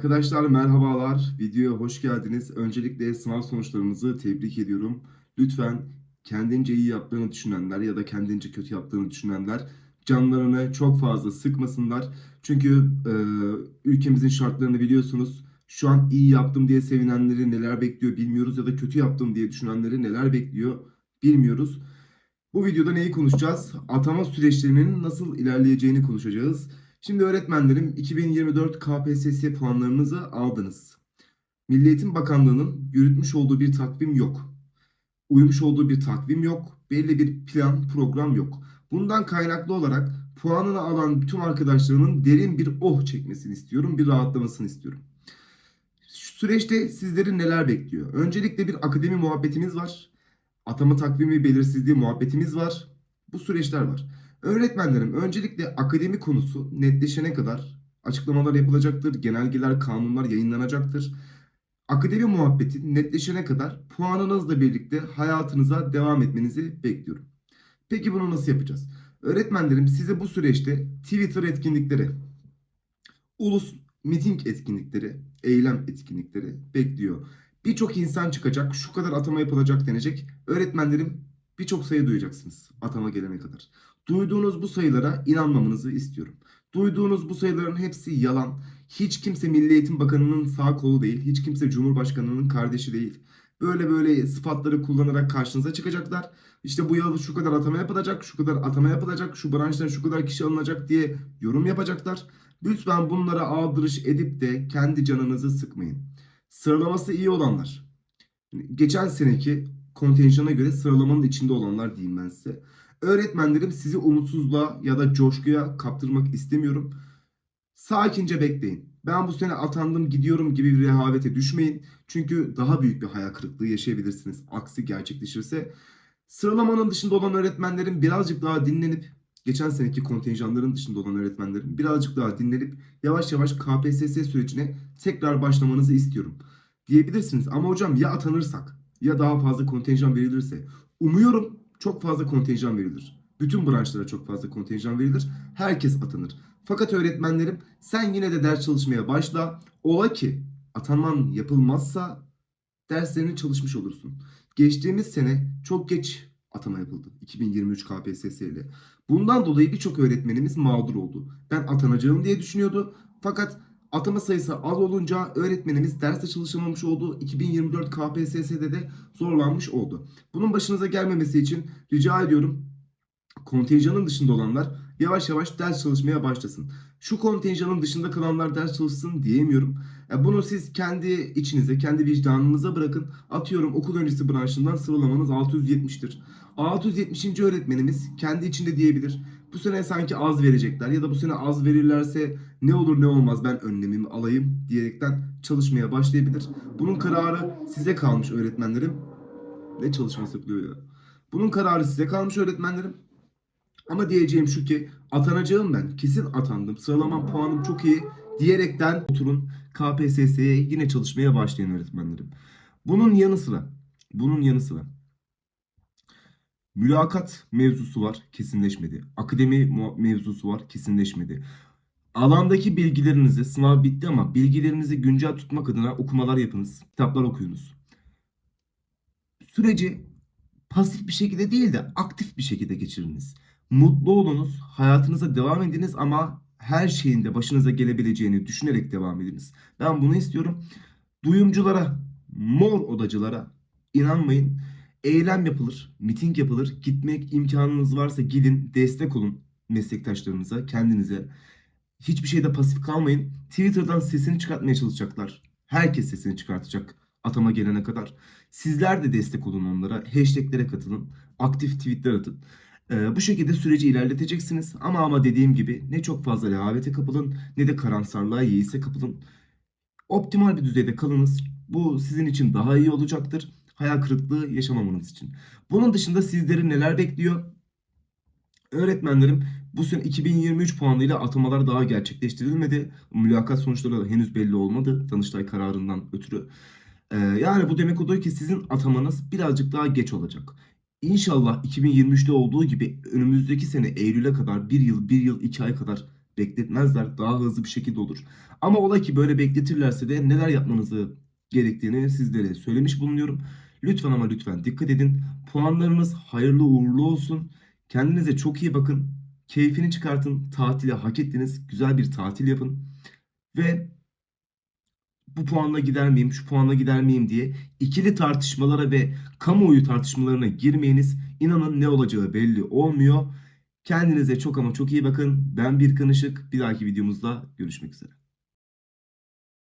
Arkadaşlar merhabalar. Videoya hoş geldiniz. Öncelikle sınav sonuçlarınızı tebrik ediyorum. Lütfen kendince iyi yaptığını düşünenler ya da kendince kötü yaptığını düşünenler canlarını çok fazla sıkmasınlar. Çünkü e, ülkemizin şartlarını biliyorsunuz. Şu an iyi yaptım diye sevinenleri neler bekliyor bilmiyoruz ya da kötü yaptım diye düşünenleri neler bekliyor bilmiyoruz. Bu videoda neyi konuşacağız? Atama süreçlerinin nasıl ilerleyeceğini konuşacağız. Şimdi öğretmenlerim 2024 KPSS puanlarınızı aldınız. Milli Eğitim Bakanlığı'nın yürütmüş olduğu bir takvim yok. Uymuş olduğu bir takvim yok. Belli bir plan, program yok. Bundan kaynaklı olarak puanını alan bütün arkadaşlarımın derin bir oh çekmesini istiyorum, bir rahatlamasını istiyorum. Süreçte sizleri neler bekliyor? Öncelikle bir akademi muhabbetimiz var. Atama takvimi belirsizliği muhabbetimiz var. Bu süreçler var. Öğretmenlerim öncelikle akademi konusu netleşene kadar açıklamalar yapılacaktır, genelgeler, kanunlar yayınlanacaktır. Akademi muhabbeti netleşene kadar puanınızla birlikte hayatınıza devam etmenizi bekliyorum. Peki bunu nasıl yapacağız? Öğretmenlerim size bu süreçte Twitter etkinlikleri, ulus miting etkinlikleri, eylem etkinlikleri bekliyor. Birçok insan çıkacak, şu kadar atama yapılacak denecek. Öğretmenlerim birçok sayı duyacaksınız atama gelene kadar. Duyduğunuz bu sayılara inanmamanızı istiyorum. Duyduğunuz bu sayıların hepsi yalan. Hiç kimse Milli Eğitim Bakanı'nın sağ kolu değil. Hiç kimse Cumhurbaşkanı'nın kardeşi değil. Böyle böyle sıfatları kullanarak karşınıza çıkacaklar. İşte bu yıl şu kadar atama yapılacak, şu kadar atama yapılacak, şu branştan şu kadar kişi alınacak diye yorum yapacaklar. Lütfen bunlara aldırış edip de kendi canınızı sıkmayın. Sıralaması iyi olanlar. Geçen seneki kontenjana göre sıralamanın içinde olanlar diyeyim ben size. Öğretmenlerim sizi umutsuzluğa ya da coşkuya kaptırmak istemiyorum. Sakince bekleyin. Ben bu sene atandım gidiyorum gibi bir rehavete düşmeyin. Çünkü daha büyük bir hayal kırıklığı yaşayabilirsiniz. Aksi gerçekleşirse. Sıralamanın dışında olan öğretmenlerin birazcık daha dinlenip geçen seneki kontenjanların dışında olan öğretmenlerin birazcık daha dinlenip yavaş yavaş KPSS sürecine tekrar başlamanızı istiyorum. Diyebilirsiniz ama hocam ya atanırsak ya daha fazla kontenjan verilirse umuyorum çok fazla kontenjan verilir. Bütün branşlara çok fazla kontenjan verilir. Herkes atanır. Fakat öğretmenlerim sen yine de ders çalışmaya başla. Ola ki atanman yapılmazsa derslerini çalışmış olursun. Geçtiğimiz sene çok geç atama yapıldı. 2023 KPSS ile. Bundan dolayı birçok öğretmenimiz mağdur oldu. Ben atanacağım diye düşünüyordu. Fakat atama sayısı az olunca öğretmenimiz derste çalışamamış oldu. 2024 KPSS'de de zorlanmış oldu. Bunun başınıza gelmemesi için rica ediyorum kontenjanın dışında olanlar yavaş yavaş ders çalışmaya başlasın. Şu kontenjanın dışında kalanlar ders çalışsın diyemiyorum. Ya bunu siz kendi içinize, kendi vicdanınıza bırakın. Atıyorum okul öncesi branşından sıralamanız 670'tir. 670. öğretmenimiz kendi içinde diyebilir. Bu sene sanki az verecekler ya da bu sene az verirlerse ne olur ne olmaz ben önlemimi alayım diyerekten çalışmaya başlayabilir. Bunun kararı size kalmış öğretmenlerim. Ne çalışması yapılıyor ya. Bunun kararı size kalmış öğretmenlerim. Ama diyeceğim şu ki atanacağım ben. Kesin atandım. Sıralamam puanım çok iyi diyerekten oturun KPSS'ye yine çalışmaya başlayın öğretmenlerim. Bunun yanı sıra bunun yanı sıra mülakat mevzusu var kesinleşmedi. Akademi mevzusu var kesinleşmedi. Alandaki bilgilerinizi sınav bitti ama bilgilerinizi güncel tutmak adına okumalar yapınız. Kitaplar okuyunuz. Süreci pasif bir şekilde değil de aktif bir şekilde geçiriniz. Mutlu olunuz, hayatınıza devam ediniz ama her şeyin de başınıza gelebileceğini düşünerek devam ediniz. Ben bunu istiyorum. Duyumculara, mor odacılara inanmayın. Eylem yapılır, miting yapılır. Gitmek imkanınız varsa gidin, destek olun meslektaşlarınıza, kendinize. Hiçbir şeyde pasif kalmayın. Twitter'dan sesini çıkartmaya çalışacaklar. Herkes sesini çıkartacak atama gelene kadar. Sizler de destek olun onlara. Hashtaglere katılın. Aktif tweetler atın. Ee, bu şekilde süreci ilerleteceksiniz. Ama ama dediğim gibi ne çok fazla rehavete kapılın ne de karamsarlığa yeise kapılın. Optimal bir düzeyde kalınız. Bu sizin için daha iyi olacaktır. Hayal kırıklığı yaşamamanız için. Bunun dışında sizleri neler bekliyor? Öğretmenlerim bu sene 2023 puanıyla atamalar daha gerçekleştirilmedi. Mülakat sonuçları da henüz belli olmadı Danıştay kararından ötürü. Ee, yani bu demek oluyor ki sizin atamanız birazcık daha geç olacak. İnşallah 2023'te olduğu gibi önümüzdeki sene Eylül'e kadar bir yıl, bir yıl, iki ay kadar Bekletmezler. Daha hızlı bir şekilde olur. Ama ola ki böyle bekletirlerse de neler yapmanızı gerektiğini sizlere söylemiş bulunuyorum. Lütfen ama lütfen dikkat edin. Puanlarınız hayırlı uğurlu olsun. Kendinize çok iyi bakın. Keyfini çıkartın. Tatili hak ettiniz. Güzel bir tatil yapın. Ve bu puanla gider miyim, şu puanla gider miyim diye ikili tartışmalara ve kamuoyu tartışmalarına girmeyiniz. İnanın ne olacağı belli olmuyor. Kendinize çok ama çok iyi bakın. Ben Birkan Işık. Bir dahaki videomuzda görüşmek üzere.